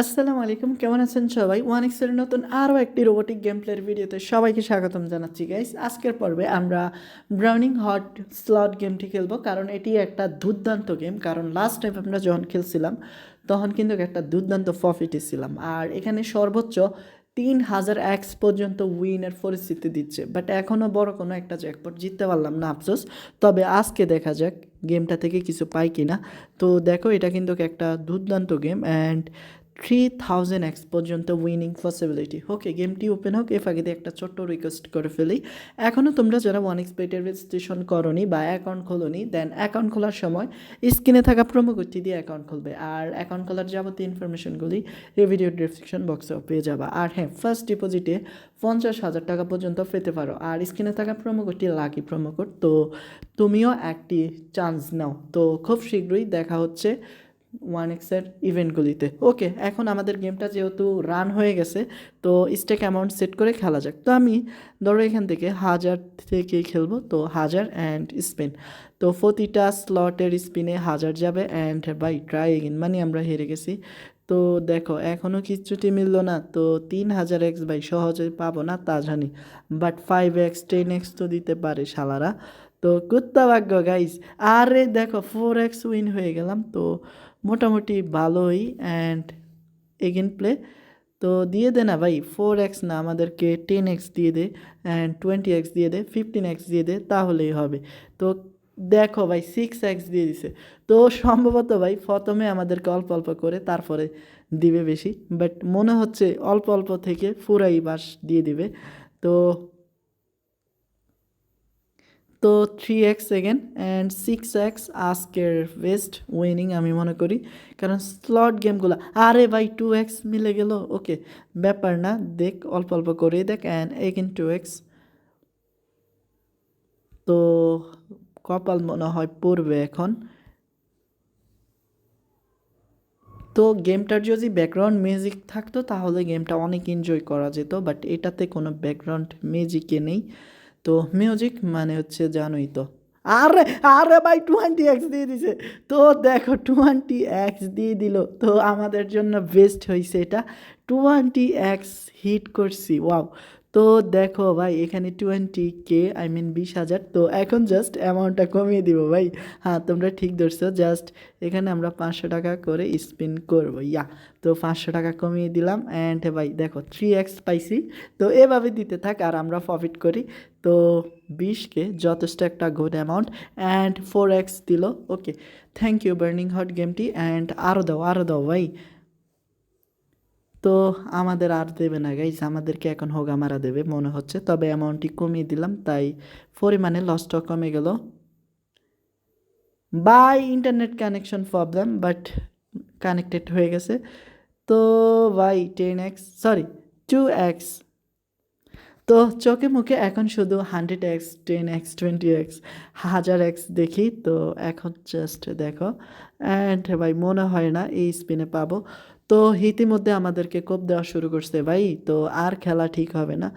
আসসালামু আলাইকুম, কেমন আছেন সবাই? ওয়ান এক্সের নতুন আরও একটি রোবোটিক গেম প্লের ভিডিওতে সবাইকে স্বাগতম জানাচ্ছি গাইস আজকের পর্বে আমরা ব্রাউনিং হট স্লট গেমটি খেলব, কারণ এটি একটা দুর্দান্ত গেম কারণ লাস্ট টাইম আমরা যখন খেলছিলাম, তখন কিন্তু একটা দুর্দান্ত প্রফিটে ছিলাম। আর এখানে সর্বোচ্চ তিন হাজার এক্স পর্যন্ত উইনের পরিস্থিতি দিচ্ছে। বাট এখনও বড় কোনো একটা জ্যাকপট জিততে পারলাম না, আফসোস। তবে আজকে দেখা যাক গেমটা থেকে কিছু পাই কিনা। তো দেখো, এটা কিন্তু একটা দুর্দান্ত game and three thousand X পর্যন্ত উইনিং পসিবিলিটি ওকে গেমটি ওপেন হোক, এর আগে দিয়ে একটা ছোট্ট রিকোয়েস্ট করে ফেলি। এখনও তোমরা যারা ওয়ান এক্স পেটের রেজিস্ট্রেশন করনি বা অ্যাকাউন্ট খোলোনি দেন অ্যাকাউন্ট খোলার সময় স্ক্রিনে থাকা প্রোমো কোডটি দিয়ে অ্যাকাউন্ট খুলবে। আর অ্যাকাউন্ট খোলার যাবতীয় ইনফরমেশনগুলি এই ভিডিও ডিসক্রিপশন বক্সেও পেয়ে যাবা। আর হ্যাঁ ফার্স্ট ডিপোজিটে পঞ্চাশ হাজার টাকা পর্যন্ত পেতে পারো। আর স্ক্রিনে থাকা প্রোমো কোডটি লাকি প্রোমো কোড তো তুমিও একটি চান্স নাও। তো খুব শীঘ্রই দেখা হচ্ছে ওয়ান এক্সের ইভেন্টগুলিতে ওকে এখন আমাদের গেমটা যেহেতু রান হয়ে গেছে, তো স্টেক অ্যামাউন্ট সেট করে খেলা যাক। তো আমি ধরো এখান থেকে হাজার থেকে খেলব, তো হাজার অ্যান্ড স্পিন তো প্রতিটা স্লটের স্পিনে হাজার যাবে অ্যান্ড বাই ট্রাই এগেন মানে আমরা হেরে গেছি। তো দেখো এখনও কিচ্ছুটি মিললো না, তো তিন হাজার এক্স বাই সহজে পাবো না, তা জানি। But five X ten X তো দিতে পারে শালারা। তো কুত্তা ভাগ্য গাইস আরে দেখো ফোর এক্স উইন হয়ে গেলাম, তো মোটামুটি ভালোই অ্যান্ড এগেন প্লে তো দিয়ে দে না ভাই ফোর এক্স না, আমাদেরকে টেন এক্স দিয়ে দে অ্যান্ড টোয়েন্টি এক্স দিয়ে দে ফিফটিন এক্স দিয়ে দে, তাহলেই হবে। তো দেখো ভাই সিক্স এক্স দিয়ে দিছে। তো সম্ভবত ভাই, প্রথমে আমাদেরকে অল্প অল্প করে তারপরে দিবে বেশি বাট মনে হচ্ছে অল্প অল্প থেকে পুরাই বাস দিয়ে দিবে। তো তো three X second and six X আজকের বেস্ট উইনিং আমি মনে করি। কারণ স্লট গেমগুলো আরে ভাই টু এক্স মিলে গেল ওকে ব্যাপার না, দেখ, অল্প অল্প করে দেখ অ্যান্ড এগেন টু এক্স তো কপাল মনে হয় পড়বে এখন। তো গেমটার যদি ব্যাকগ্রাউন্ড মিউজিক থাকতো, তাহলে গেমটা অনেক এনজয় করা যেত বাট এটাতে কোনো ব্যাকগ্রাউন্ড মিউজিকে নেই। তো মিউজিক মানে হচ্ছে জানোই তো। আরে আরে ভাই টোয়েন্টি এক্স দিয়ে দিছে। তো দেখো টোয়েন্টি এক্স দিয়ে দিল। তো আমাদের জন্য বেস্ট হয়েছে এটা। টোয়েন্টি এক্স হিট করছি ওয়াও তো দেখো ভাই, এখানে টোয়েন্টি কে আই মিন বিশ হাজার, তো এখন জাস্ট অ্যামাউন্টটা কমিয়ে দিব ভাই। হ্যাঁ তোমরা ঠিক ধরছো জাস্ট এখানে আমরা পাঁচশো টাকা করে স্পিন করব ইয়া তো পাঁচশো টাকা কমিয়ে দিলাম অ্যান্ড ভাই, দেখো থ্রি এক্স পাইছি। তো এভাবে দিতে থাক, আর আমরা প্রফিট করি। তো বিশকে যথেষ্ট একটা good amount and four X দিল okay thank you burning hot গেমটি অ্যান্ড আরও দাও আরও দাও, ভাই। তো আমাদের আর দেবে না গাইজ আমাদেরকে এখন হোগা মারা দেবে, মনে হচ্ছে। তবে অ্যামাউন্টটি কমিয়ে দিলাম, তাই পরিমাণে লসটাও কমে গেল। By internet connection problem but connected হয়ে গেছে। তো ভাই ten X sorry two X তো চোখে মুখে এখন শুধু hundred X ten X twenty X হাজার এক্স দেখি। তো এখন জাস্ট দেখো। অ্যান্ড ভাই, মনে হয় না এই স্পিনে পাবো। তো ইতিমধ্যে আমাদেরকে কোপ দেওয়া শুরু করছে ভাই, তো আর খেলা ঠিক হবে না।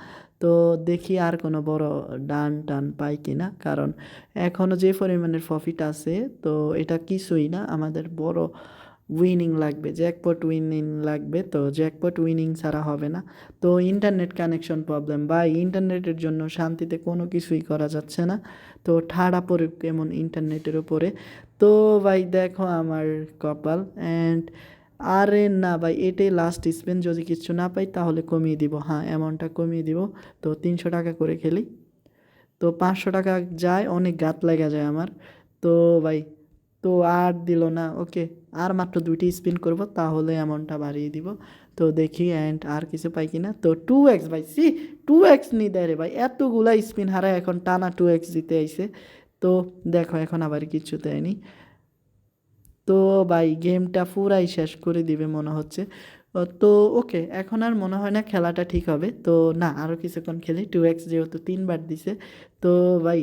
তো দেখি আর কোনো বড় ডান টান পাই কি না কারণ এখনও যে পরিমাণের প্রফিট আছে, তো এটা কিছুই না। আমাদের বড় উইনিং লাগবে জ্যাকপট উইনিং লাগবে, তো জ্যাকপট উইনিং ছাড়া হবে না। তো ইন্টারনেট কানেকশন প্রবলেম বা ইন্টারনেটের জন্য শান্তিতে কোনো কিছুই করা যাচ্ছে না। তো ঠাড়া পড়ে কেমন ইন্টারনেটের উপরে। তো ভাই, দেখো আমার কপাল অ্যান্ড আরে না ভাই, এটাই লাস্ট স্পেন যদি কিছু না পাই তাহলে কমিয়ে দিব। হ্যাঁ অ্যামাউন্টটা কমিয়ে দিব। তো তিনশো টাকা করে খেলি। তো পাঁচশো টাকা যায়, অনেক গাত লেগে যায় আমার। তো ভাই, তো আর দিল না। ওকে আর মাত্র দুইটি স্পিন করব, তাহলে অ্যামাউন্টটা বাড়িয়ে দিব। তো দেখি অ্যান্ড আর কিছু পাই কি না তো টু এক্স ভাই, সি টু এক্স নি দেয় রে ভাই। এতগুলা স্পিন হারায় এখন টানা টু এক্স দিতে আইসে তো দেখো, এখন আবার কিছু দেয়নি। তো ভাই গেমটা পুরাই শেষ করে দিবে মনে হচ্ছে। তো ওকে, এখন আর মনে হয় না খেলাটা ঠিক হবে। তো না আরও কিছুক্ষণ খেলি। টু এক্স যেহেতু তিনবার দিছে, তো ভাই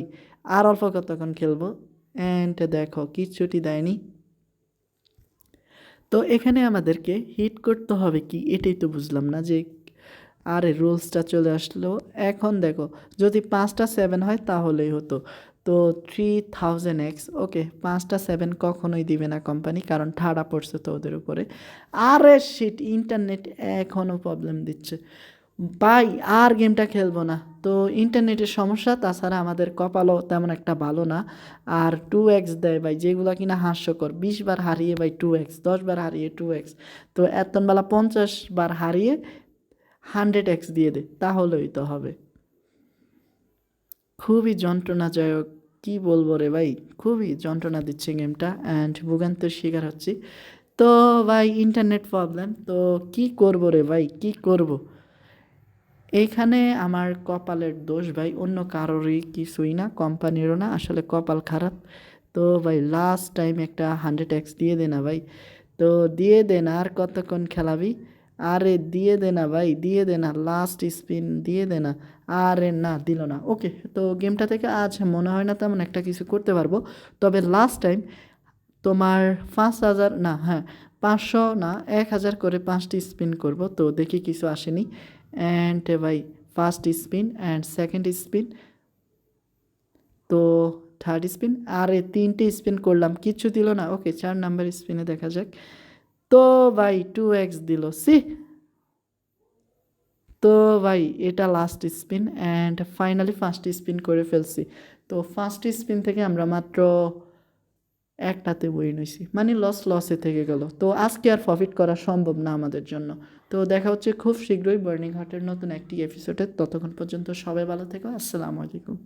আর অল্প কতক্ষণ খেলব? অ্যান্ড দেখো, কিচ্ছুটি দেয়নি। তো এখানে আমাদেরকে হিট করতে হবে কি? এটাই তো বুঝলাম না যে আরে রুলসটা চলে আসলো। এখন দেখো, যদি পাঁচটা সেভেন হয় তাহলেই হতো। তো থ্রি থাউজেন্ড এক্স ওকে, পাঁচটা সেভেন কখনোই দিবে না কোম্পানি কারণ ঠাড়া পড়ছে তো ওদের উপরে। আরে শিট ইন্টারনেট এখনও প্রবলেম দিচ্ছে। ভাই, আর গেমটা খেলব না। তো ইন্টারনেটের সমস্যা, তাছাড়া আমাদের কপালও তেমন একটা ভালো না। আর টু এক্স দেয় ভাই, যেগুলো কিনা হাস্যকর। বিশ বার হারিয়ে ভাই টু এক্স দশ বার হারিয়ে টু এক্স তো এতনবেলা পঞ্চাশ বার হারিয়ে হান্ড্রেড এক্স দিয়ে দে, তাহলেই তো হবে। খুবই যন্ত্রণাদায়ক কি বলব রে ভাই? খুবই যন্ত্রণা দিচ্ছে গেমটা অ্যান্ড ভোগান্তের শিকার হচ্ছি। তো ভাই ইন্টারনেট প্রবলেম তো কি করব রে ভাই? কি করব? এইখানে আমার কপালের দোষ ভাই, অন্য কারোরই কিছুই না, কোম্পানিরও না, আসলে কপাল খারাপ। তো ভাই লাস্ট টাইম একটা হান্ড্রেড এক্স দিয়ে দে না ভাই। তো দিয়ে দে না, আর কতক্ষণ খেলাবি? আরে দিয়ে দে না ভাই, দিয়ে দে না লাস্ট স্পিন দিয়ে দে না। আরে না, দিল না। ওকে তো গেমটা থেকে আজ মনে হয় না তেমন একটা কিছু করতে পারব। তবে লাস্ট টাইম তোমার পাঁচ হাজার, না হ্যাঁ পাঁচশো না, এক হাজার করে পাঁচটি স্পিন করব। তো দেখি কিছু আসেনি। অ্যান্ড ভাই first spin and second spin তো থার্ড স্পিন আরে তিনটে স্পিন করলাম, কিচ্ছু দিল না। ওকে চার নাম্বার স্পিনে দেখা যাক। তো ভাই টু এক্স দিল সি তো ভাই, এটা last spin and finally first spin করে ফেলছি। তো ফার্স্ট স্পিন থেকে আমরা মাত্র একটাতে বই নিয়েছি মানে লস লসে থেকে গেল। তো আজকে আর প্রফিট করা সম্ভব না আমাদের জন্য। তো দেখা হচ্ছে খুব শীঘ্রই বার্নিং হার্টের নতুন একটি এপিসোডে ততক্ষণ পর্যন্ত সবাই ভালো থেকো, আসসালামু আলাইকুম।